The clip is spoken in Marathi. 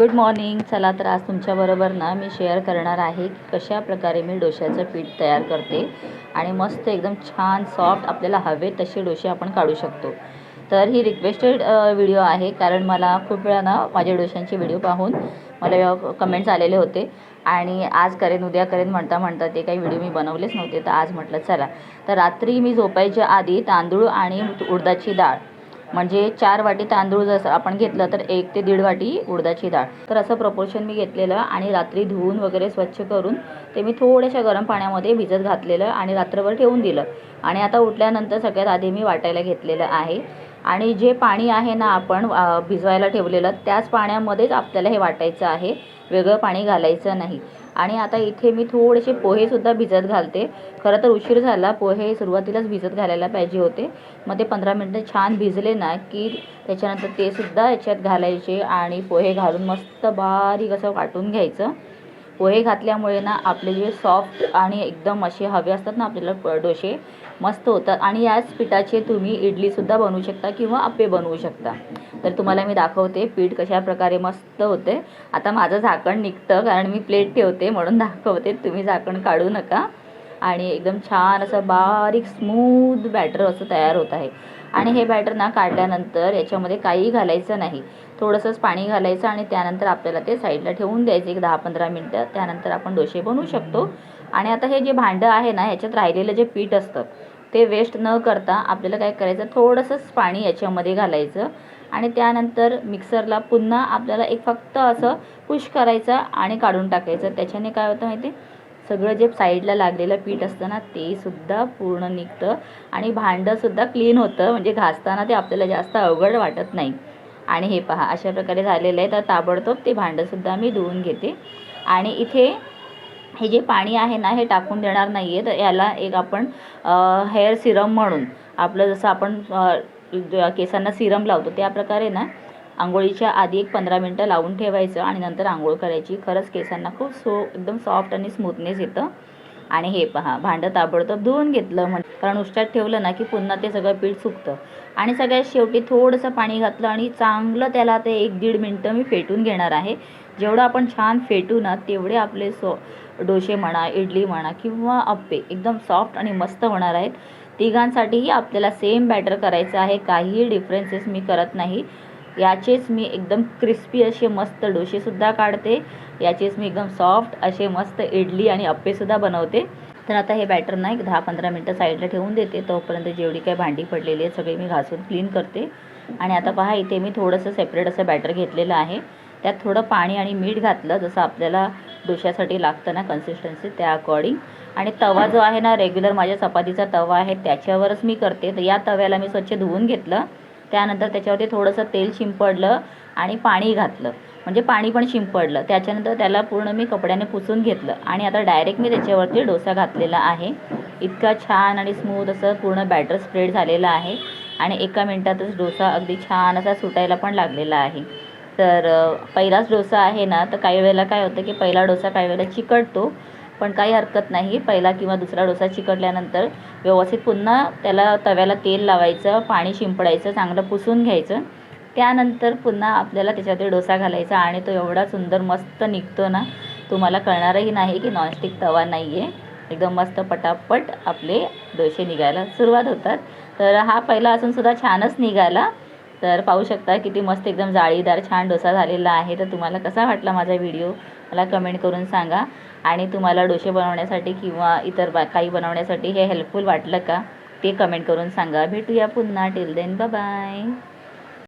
गुड मॉर्निंग चला तर आज तुमच्याबरोबर ना मी शेअर करणार आहे की कशा प्रकारे मी डोश्याचं पीठ तयार करते आणि मस्त एकदम छान सॉफ्ट आपल्याला हवे तसे डोसे आपण काढू शकतो. तर ही रिक्वेस्टेड व्हिडिओ आहे कारण मला खूप वेळा ना माझ्या डोश्यांचे व्हिडिओ पाहून मला कमेंट्स आलेले होते आणि आज करेन उद्या करेन म्हणता म्हणता ते काही व्हिडिओ मी बनवलेच नव्हते. तर आज म्हटलं चला. तर रात्री मी झोपायच्या आधी तांदूळ आणि उडदाची डाळ म्हणजे चार वाटी तांदूळ जसं आपण घेतलं तर एक ते दीड वाटी उडदाची डाळ. तर असं प्रपोर्शन मी घेतलेलं आणि रात्री धुवून वगैरे स्वच्छ करून ते मी थोड्याशा गरम पाण्यामध्ये भिजत घातलेलं आणि रात्रभर ठेवून दिलं. आणि आता उठल्यानंतर सगळ्यात आधी मी वाटायला घेतलेलं आहे. आणि जे पाणी आहे ना आपण भिजवायला ठेवलेलं त्याच पाण्यामध्येच आपल्याला हे वाटायचं आहे. वेगळं पाणी घालायचं नाही. आणि आता इथे मी थोडेसे पोहेसुद्धा भिजत घालते. खरं तर उशीर झाला पोहे सुरुवातीलाच भिजत घालायला पाहिजे होते. मग ते पंधरा मिनटं छान भिजले ना की त्याच्यानंतर ते सुद्धा याच्यात घालायचे आणि पोहे घालून मस्त बारीक असं वाटून घ्यायचं. पोहे घातल्यामुळे ना आपले जे सॉफ्ट आणि एकदम असे हवे असतात ना आपल्याला डोसे मस्त होतात. आणि याच पिठाचे तुम्ही इडलीसुद्धा बनवू शकता किंवा आप्पे बनवू शकता. तर तुम्हाला मी दाखवते पीठ कशा प्रकारे मस्त होते. आता माझं झाकण निघतं कारण मी प्लेट ठेवते म्हणून दाखवते. तुम्ही झाकण काढू नका. आणि एकदम छान असं बारीक स्मूथ बॅटर असं तयार होत आहे. आणि हे बॅटर ना काढल्यानंतर याच्यामध्ये काही घालायचं नाही. थोडंसंच पाणी घालायचं आणि त्यानंतर आपल्याला ते साईडला ठेवून द्यायचं एक दहा पंधरा मिनटं. त्यानंतर आपण डोसे बनवू शकतो. आणि आता हे जे भांडं आहे ना ह्याच्यात राहिलेलं जे पीठ असतं ते वेस्ट न करता आपल्याला काय करायचं थोडंसंच पाणी याच्यामध्ये घालायचं. आणि त्यानंतर मिक्सरला पुन्हा आपल्याला एक फक्त असं पुश करायचं आणि काढून टाकायचं. त्याच्याने काय होतं माहिती सगळं जे साईडला लागलेलं पीठ असतं ना ते सुद्धा पूर्ण निघतं आणि भांडंसुद्धा क्लीन होतं. म्हणजे घासताना ते आपल्याला जास्त अवघड वाटत नाही. आणि हे पहा अशा प्रकारे झालेलं आहे. तर ताबडतोब ते भांडंसुद्धा मी धुवून घेते. आणि इथे हे जे पाणी आहे ना हे टाकून देणार नाही आहे तर याला एक आपण हेअर सिरम म्हणून आपलं जसं आपण केसांना सिरम लावतो त्या प्रकारे ना आंघोळीच्या आधी एक पंधरा मिनटं लावून ठेवायचं आणि नंतर आंघोळ करायची. खरंच केसांना खूप सो एकदम सॉफ्ट आणि स्मूथनेस येतं. आणि हे पहा भांडं ताबडतोब धुवून घेतलं म्हण कारण उष्ट्यात ठेवलं ना की पुन्हा ते सगळं पीठ सुकतं. आणि सगळ्यात शेवटी थोडंसं पाणी घातलं आणि चांगलं त्याला ते एक दीड मिनटं मी फेटून घेणार आहे. जेवढं आपण छान फेटू ना तेवढे आपले सो डोसे म्हणा इडली म्हणा किंवा अप्पे एकदम सॉफ्ट आणि मस्त होणार आहेत. तिघांसाठीही आपल्याला सेम बॅटर करायचं आहे. काहीही डिफरन्सेस मी करत नाही. याचेच मी एकदम क्रिस्पी असे मस्त डोसेसुद्धा काढते. याचेच मी एकदम सॉफ्ट असे मस्त इडली आणि अप्पेसुद्धा बनवते. तर आता हे बॅटर ना एक दहा पंधरा मिनटं साईडला ठेवून देते. तोपर्यंत जेवढी काही भांडी पडलेली आहे सगळी मी घासून क्लीन करते. आणि आता पहा इथे मी थोडंसं सेपरेट असं बॅटर घेतलेलं आहे. त्यात थोडं पाणी आणि मीठ घातलं जसं आपल्याला डोश्यासाठी लागतं ना कन्सिस्टन्सी त्या अकॉर्डिंग आणि तवा जो आहे ना रेग्युलर माझ्या चपातीचा तवा आहे त्याच्यावरच मी करते. तर या तव्याला मी स्वच्छ धुवून घेतलं. त्यानंतर त्याच्यावरती थोडंसं तेल शिंपडलं आणि पाणी घातलं. म्हणजे पाणी पण शिंपडलं. त्याच्यानंतर त्याला पूर्ण मी कपड्याने पुसून घेतलं. आणि आता डायरेक्ट मी त्याच्यावरती डोसा घातलेला आहे. इतका छान आणि स्मूथ असं पूर्ण बॅटर स्प्रेड झालेलं आहे. आणि एका मिनटातच डोसा अगदी छान असा सुटायला पण लागलेला आहे. तर पहिलाच डोसा आहे ना तर काही वेळेला काय होतं की पहिला डोसा काही वेळेला चिकटतो. पण काही हरकत नाही. पहिला किंवा दुसरा डोसा चिकटल्यानंतर व्यवस्थित पुन्हा त्याला तव्याला तेल लावायचं पाणी शिंपडायचं चांगलं पुसून घ्यायचं. त्यानंतर पुन्हा आपल्याला त्याच्यात डोसा घालायचा आणि तो एवढा सुंदर मस्त निघतो ना तुम्हाला कळणारही नाही की नॉनस्टिक तवा नाही आहे एकदम मस्त पटापट आपले डोसे निघायला सुरुवात होतात. तर हा पहिला असूनसुद्धा छानच निघाला. तर पाहू शकता किती मस्त एकदम जाळीदार छान डोसा झालेला आहे. तर तुम्हाला कसा वाटला माझा व्हिडिओ मला कमेंट करून सांगा. आणि तुम्हाला डोसे बनवण्यासाठी किंवा इतर बा काही बनवण्यासाठी हे हेल्पफुल वाटलं का ते कमेंट करून सांगा. भेटूया पुन्हा. Till then bye